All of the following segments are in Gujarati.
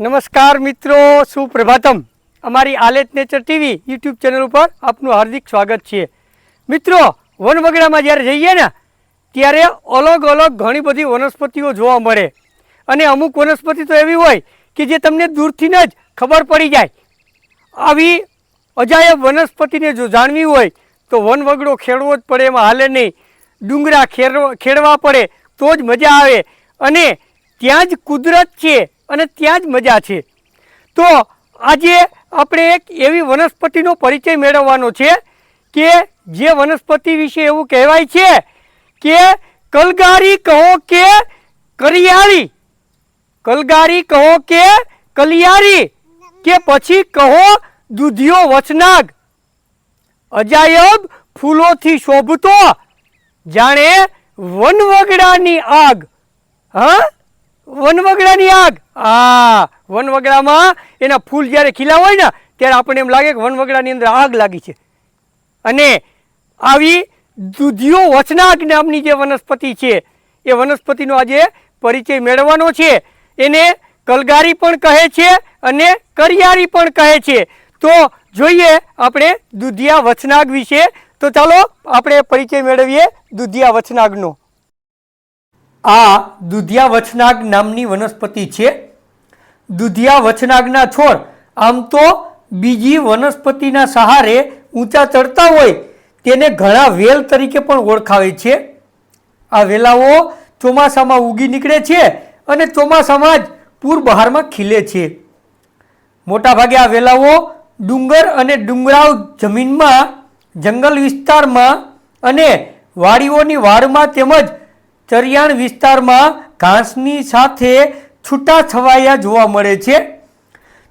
નમસ્કાર મિત્રો, સુપ્રભાતમ. અમારી આલેત નેચર ટીવી યુટ્યુબ ચેનલ ઉપર આપનું હાર્દિક સ્વાગત છે. મિત્રો વનવગડામાં જ્યારે જઈએ ને, ત્યારે અલગ અલગ ઘણી બધી વનસ્પતિઓ જોવા મળે. અને અમુક વનસ્પતિ તો એવી હોય કે જે તમને દૂરથી જ ખબર પડી જાય. આવી અજાયબ વનસ્પતિને જો જાણવી હોય, તો વનવગડો ખેડવો જ પડે, એમાં હાલે નહીં. ડુંગરા ખેડવા ખેડવા પડે, તો જ મજા આવે. અને ત્યાં જ કુદરત છે. અને ત્યાં જ મજા છે. તો આજે આપણે એક એવી વનસ્પતિનો પરિચય મેળવવાનો છે કે જે વનસ્પતિ વિશે એવું કહેવાય છે કે કલગારી કહો કે કરિયાળી. કલગારી કહો કે કલિયારી કે પછી કહો દૂધિયો વચનાગ અજાયબ ફૂલોથી શોભતો, જાણે વનવગડાની આગ. હા? વનવગડાની આગ. આ વનવગડામાં એના ફૂલ જ્યારે ખીલા હોય ને, ત્યારે આપણને એમ લાગે કે વનવગડાની અંદર આગ લાગી છે. અને આવી દૂધિયો વચનાગ નામની જે વનસ્પતિ છે, એ વનસ્પતિનો આજે પરિચય મેળવવાનો છે. એને કલગારી પણ કહે છે અને કરિયારી પણ કહે છે. તો જોઈએ આપણે દૂધિયા વચનાગ વિશે. તો ચાલો આપણે પરિચય મેળવીએ દૂધિયા વચનાગનો આ દુધિયા વચનાગ નામની વનસ્પતિ છે. દુધિયા વચનાગના છોડ આમ તો બીજી વનસ્પતિના સહારે ઊંચા ચડતા હોય તેને ઘણા વેલ તરીકે પણ ઓળખાવે છે. આ વેલાઓ ચોમાસામાં ઉગી નીકળે છે અને ચોમાસામાં જ પૂર બહારમાં ખીલે છે. મોટાભાગે આ વેલાઓ ડુંગર અને ડુંગરાળ જમીનમાં, જંગલ વિસ્તારમાં અને વાડીઓની વાડમાં તેમજ ચરિયાણ વિસ્તારમાં ઘાસની સાથે છૂટા છવાયા જોવા મળે છે.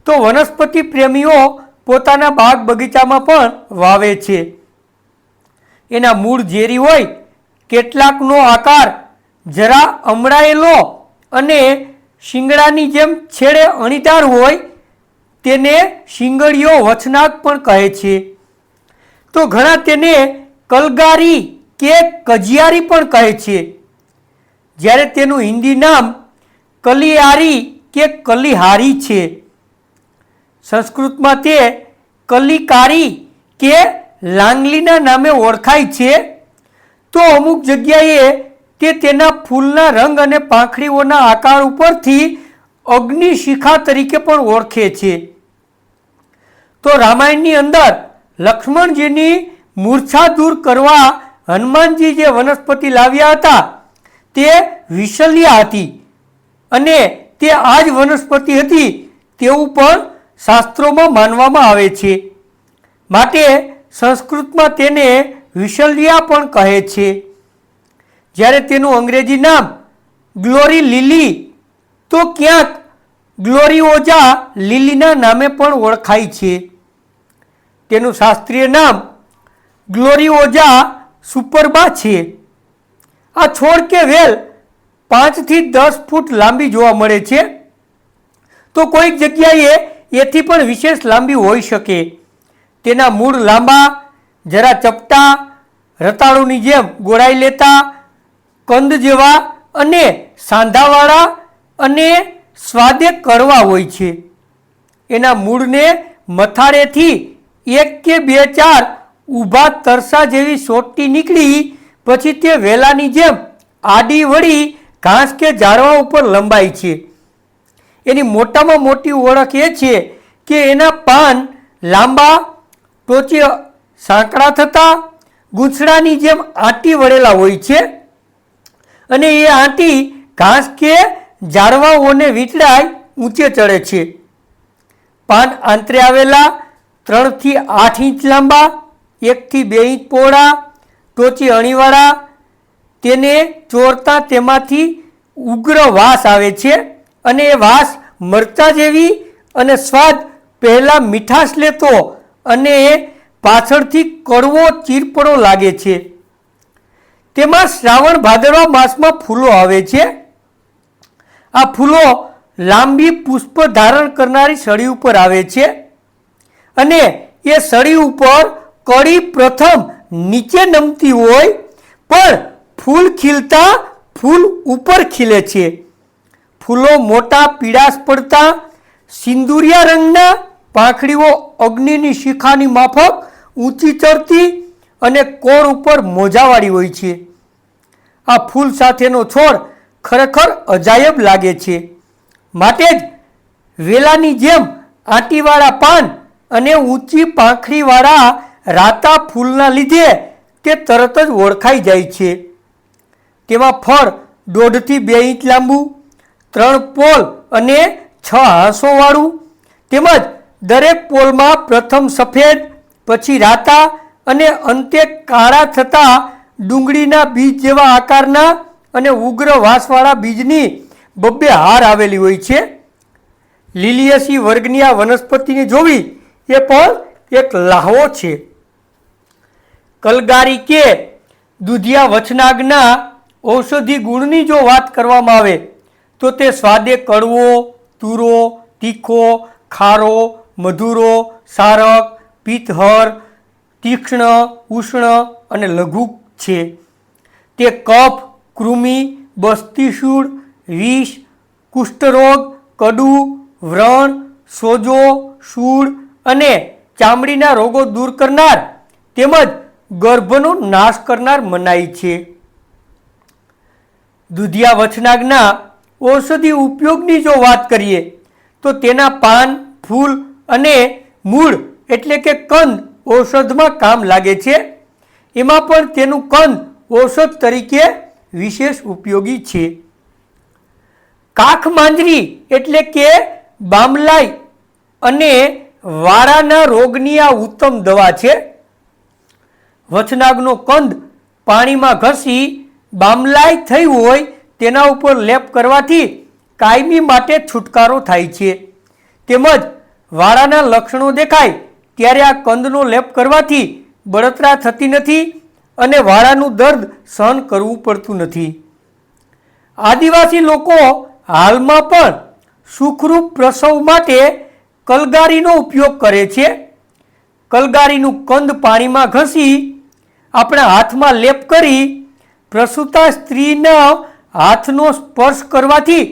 તો વનસ્પતિ પ્રેમીઓ પોતાના બાગ બગીચામાં પણ વાવે છે. એના મૂળ ઝેરી હોય, કેટલાકનો આકાર જરા અમળાયેલો અને શિંગડાની જેમ છેડે અણીદાર હોય, તેને શિંગડીઓ વચનાક પણ કહે છે. તો ઘણા તેને કલગારી કે કજિયારી પણ કહે છે. જ્યારે તેનું હિન્દી નામ કલિયારી કે કલિહારી છે. સંસ્કૃતમાં તે કલિકારી કે લાંગલીના નામે ઓળખાય છે. તો અમુક જગ્યાએ તે તેના ફૂલના રંગ અને પાંખડીઓના આકાર ઉપરથી અગ્નિશિખા તરીકે પણ ઓળખે છે. તો રામાયણની અંદર લક્ષ્મણજીની મૂર્છા દૂર કરવા હનુમાનજી જે વનસ્પતિ લાવ્યા હતા તે વિશલ્યા હતી અને તે આ જ વનસ્પતિ હતી તેવું પણ શાસ્ત્રોમાં માનવામાં આવે છે. માટે સંસ્કૃતમાં તેને વિશલ્યા પણ કહે છે. જ્યારે તેનું અંગ્રેજી નામ ગ્લોરી લીલી, તો ક્યાંક ગ્લોરીઓજા લીલીના નામે પણ ઓળખાય છે. તેનું શાસ્ત્રીય નામ ગ્લોરીઓજા સુપરબા છે. આ છોડ કે વેલ પાંચથી દસ ફૂટ લાંબી જોવા મળે છે. તો કોઈક જગ્યાએ એથી પણ વિશેષ લાંબી હોઈ શકે. તેના મૂળ લાંબા, જરા ચપટા, રતાળુની જેમ ગોળાઈ લેતા, કંદ જેવા અને સાંધાવાળા અને સ્વાદે કડવા હોય છે. એના મૂળને મથાળેથી એક કે બે ચાર ઊભા તરસા જેવી સોટી નીકળી પછી તે વેલાની જેમ આડી વળી ઘાસ કે ઝાડવા ઉપર લંબાય છે. એની મોટામાં મોટી ઓળખ એ છે કે એના પાન લાંબા, ટોચે સાંકડા થતા ગૂંછડાની જેમ આંટી વળેલા હોય છે અને એ આંટી ઘાસ કે ઝાડવાઓને વીંટળાય, ઊંચે ચડે છે. પાન આંતરે આવેલા ત્રણથી આઠ ઇંચ લાંબા, એકથી બે ઇંચ પહોળા ટોચે અણીવાળા તેને ચોરતા તેમાંથી ઉગ્ર વાસ આવે છે અને એ વાસ મરચા જેવી અને સ્વાદ પહેલાં મીઠાશ લેતો અને પાછળથી કડવો ચીરપડો લાગે છે. તેમાં શ્રાવણ ભાદરવા માસમાં ફૂલો આવે છે. આ ફૂલો લાંબી પુષ્પ ધારણ કરનારી સળી ઉપર આવે છે અને એ સળી ઉપર કડી પ્રથમ નીચે નમતી હોય, પણ ફૂલ ખીલતા ફૂલ ઉપર ખીલે છે. ફૂલો મોટા પીળાશ પડતા સિંદુરિયા રંગના પાંખડીઓ અગ્નિની શિખાની માફક ઊંચી ચડતી અને કોર ઉપર મોજાવાળી હોય છે. આ ફૂલ સાથેનો છોડ ખરેખર અજાયબ લાગે છે. માટે જ વેલાની જેમ આંટીવાળા પાન અને ઊંચી પાંખડીવાળા રાતા ફૂલના લીધે તે તરત જ ઓળખાઈ જાય છે. તેમાં ફળ દોઢથી બે ઇંચ લાંબુ, ત્રણ પોલ અને છ હાંસોવાળું તેમજ દરેક પોલમાં પ્રથમ સફેદ, પછી રાતા અને અંતે કાળા થતા ડુંગળીના બીજ જેવા આકારના અને ઉગ્ર વાસવાળા બીજની બબ્બે હાર આવેલી હોય છે. લીલિયસી વર્ગની આ વનસ્પતિને જોવી એ પણ એક લાહવો છે. કલગારી કે દુધિયા વચનાગના ઔષધિ ગુણની જો વાત કરવામાં આવે, તો તે સ્વાદે કડવો, તુરો, તીખો, ખારો, મધુરો, સારક પિત્તહર તીક્ષ્ણ, ઉષ્ણ અને લઘુ છે. તે કફ, કૃમિ, બસ્તીશૂળ, વિષ, કુષ્ઠરોગ, કડુ, વ્રણ, સોજો, શૂળ અને ચામડીના રોગો દૂર કરનાર તેમજ ગર્ભનો નાશ કરનાર મનાય છે. દુધિયા વચનાગના ઔષધિ ઉપયોગની જો વાત કરીએ, તો તેના પાન, ફૂલ અને મૂળ એટલે કે કંદ ઔષધમાં કામ લાગે છે. એમાં પણ તેનું કંદ ઔષધ તરીકે વિશેષ ઉપયોગી છે. કાખ માંજરી એટલે કે બામલાઈ અને વાળાના રોગની આ ઉત્તમ દવા છે. વચનાગનો કંદ પાણીમાં ઘસી બામલાઈ થઈ હોય તેના ઉપર લેપ કરવાથી કાયમી માટે છુટકારો થાય છે. તેમજ વાળાના લક્ષણો દેખાય ત્યારે આ કંદનો લેપ કરવાથી બળતરા થતી નથી અને વાળાનું દર્દ સહન કરવું પડતું નથી. આદિવાસી લોકો હાલમાં પણ સુખરૂપ પ્રસવ માટે કલગારીનો ઉપયોગ કરે છે. કલગારીનું કંદ પાણીમાં ઘસી આપણા હાથમાં લેપ કરી પ્રસૂતા સ્ત્રીના હાથનો સ્પર્શ કરવાથી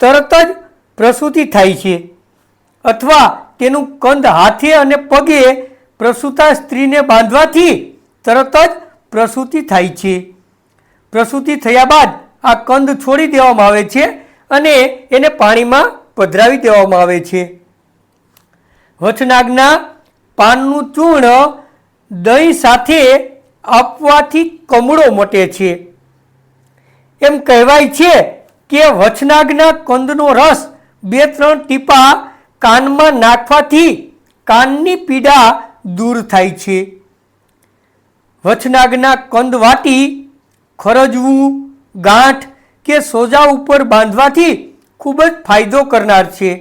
તરત જ પ્રસૂતિ થાય છે. અથવા તેનું કંદ હાથે અને પગે પ્રસૂતા સ્ત્રીને બાંધવાથી તરત જ પ્રસૂતિ થાય છે. પ્રસૂતિ થયા બાદ આ કંદ છોડી દેવામાં આવે છે અને એને પાણીમાં પધરાવી દેવામાં આવે છે. વચનાગના પાનનું ચૂર્ણ દહીં સાથે આપવાથી કમળો મટે છે. એમ કહેવાય છે કે વચનાગના કંદનો રસ બે ત્રણ ટીપા કાનમાં નાખવાથી કાનની પીડા દૂર થાય છે. વચનાગના કંદ વાટી ખરજવું, ગાંઠ કે સોજા ઉપર બાંધવાથી ખૂબ જ ફાયદો કરનાર છે.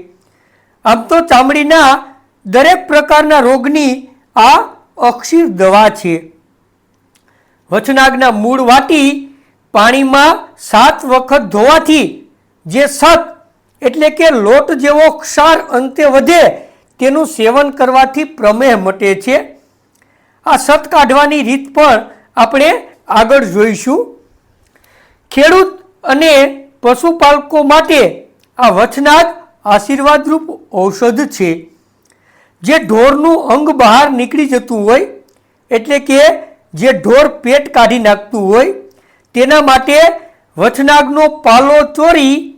આમ તો ચામડીના દરેક પ્રકારના રોગની આ અક્ષીર દવા છે. વચનાગના મૂળ વાટી પાણીમાં સાત વખત ધોવાથી જે સત એટલે કે લોટ જેવો ક્ષાર અંતે વધે તેનું સેવન કરવાથી પ્રમેહ મટે છે. આ સત કાઢવાની રીત પણ આપણે આગળ જોઈશું. ખેડૂત અને પશુપાલકો માટે આ વચનાગ આશીર્વાદરૂપ ઔષધ છે. જે ઢોરનું અંગ બહાર નીકળી જતું હોય એટલે કે જે ઢોર પેટ કાઢી નાખતું હોય, તેના માટે વથનાગનો પાલો ચોરી,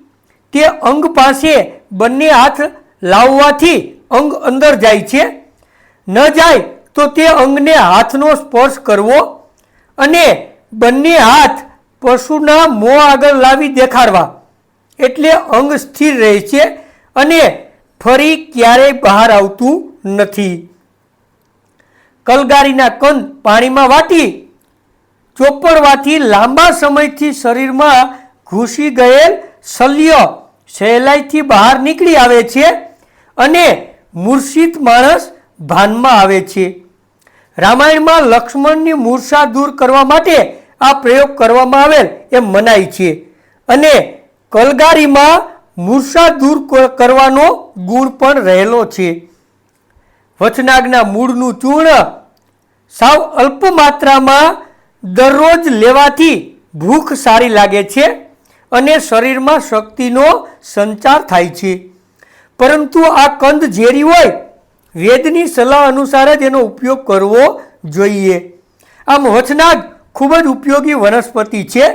તે અંગ પાસે બંને હાથ લાવવાથી અંગ અંદર જાય છે. ન જાય તો તે અંગને હાથનો સ્પર્શ કરવો અને બંને હાથ પશુના મોં આગળ લાવી દેખાડવા. એટલે અંગ સ્થિર રહે છે અને ફરી ક્યારેય બહાર આવતું નથી. કલગારીના કંદ પાણીમાં વાટી ચોપડવાથી લાંબા સમયથી શરીરમાં ઘૂસી ગયેલ શલ્ય સહેલાઈથી બહાર નીકળી આવે છે અને મૂર્છિત માણસ ભાનમાં આવે છે. રામાયણમાં લક્ષ્મણની મૂર્છા દૂર કરવા માટે આ પ્રયોગ કરવામાં આવેલ એમ મનાય છે અને કલગારીમાં મૂર્છા દૂર કરવાનો ગુણ પણ રહેલો છે. વચનાગના મૂળનું ચૂર્ણ સાવ અલ્પ માત્રામાં દરરોજ લેવાથી ભૂખ સારી લાગે છે અને શરીરમાં શક્તિનો સંચાર થાય છે. પરંતુ આ કંદ ઝેરી હોય, વેદની સલાહ અનુસાર જ એનો ઉપયોગ કરવો જોઈએ. આમ વચનાગ ખૂબ જ ઉપયોગી વનસ્પતિ છે.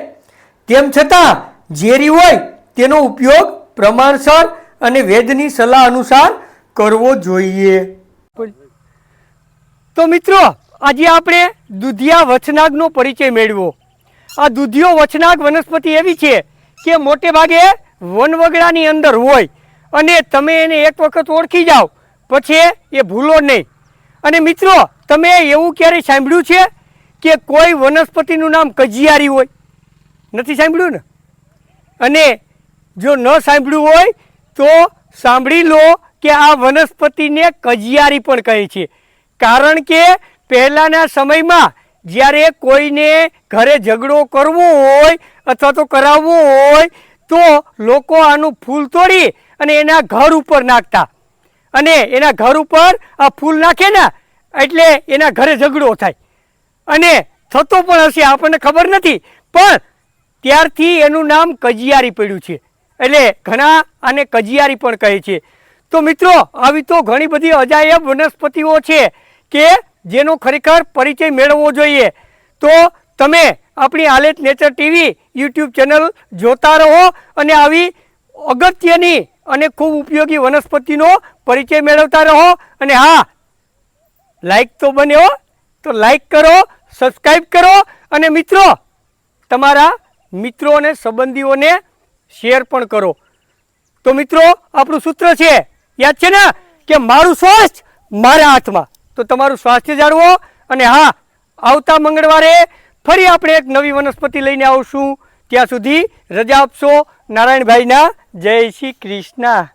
તેમ છતાં, ઝેરી હોય તેનો ઉપયોગ પ્રમાણસર અને વેદની સલાહ અનુસાર કરવો જોઈએ. તો મિત્રો, આજે આપણે દુધિયા વચનાગનો પરિચય મેળવ્યો આ દુધિયો વચનાગ વનસ્પતિ એવી છે કે મોટે ભાગે વનવગડાની અંદર હોય અને તમે એને એક વખત ઓળખી જાઓ, પછી એ ભૂલો નહીં. અને મિત્રો, તમે એવું ક્યારેય સાંભળ્યું છે કે કોઈ વનસ્પતિનું નામ કજિયારી હોય? નથી સાંભળ્યું ને? અને જો ન સાંભળ્યું હોય, તો સાંભળી લો કે આ વનસ્પતિને કજિયારી પણ કહે છે. કારણ કે પહેલાંના સમયમાં જ્યારે કોઈને ઘરે ઝઘડો કરવો હોય અથવા તો કરાવવો હોય, તો લોકો આનું ફૂલ તોડી અને એના ઘર ઉપર નાખતા. અને એના ઘર ઉપર આ ફૂલ નાખે ને, એટલે એના ઘરે ઝઘડો થાય. અને થતો પણ હશે, આપણને ખબર નથી, પણ ત્યારથી એનું નામ કજિયારી પડ્યું છે. એટલે ઘણા આને કજિયારી પણ કહે છે. તો મિત્રો, આવી તો ઘણી બધી અજાયબ વનસ્પતિઓ છે કે જેનો ખરેખર પરિચય મેળવવો જોઈએ. તો તમે આપણી આલેટ નેચર ટીવી યુટ્યુબ ચેનલ જોતા રહો અને આવી અગત્યની અને ખૂબ ઉપયોગી વનસ્પતિનો પરિચય મેળવતા રહો. અને હા લાઈક તો બને હો તો લાઈક કરો સબસ્ક્રાઈબ કરો. અને મિત્રો, તમારા મિત્રો અને સંબંધીઓને શેર પણ કરો. તો મિત્રો, આપણું સૂત્ર છે યાદ છે ને કે મારું સ્વાસ્થ્ય મારા હાથમાં. તો તમારું સ્વાસ્થ્ય જાળવો અને હા, આવતા મંગળવારે ફરી આપણે એક નવી વનસ્પતિ લઈને આવશું. ત્યાં સુધી રજા આપશો. નારાયણભાઈના જય શ્રી કૃષ્ણ.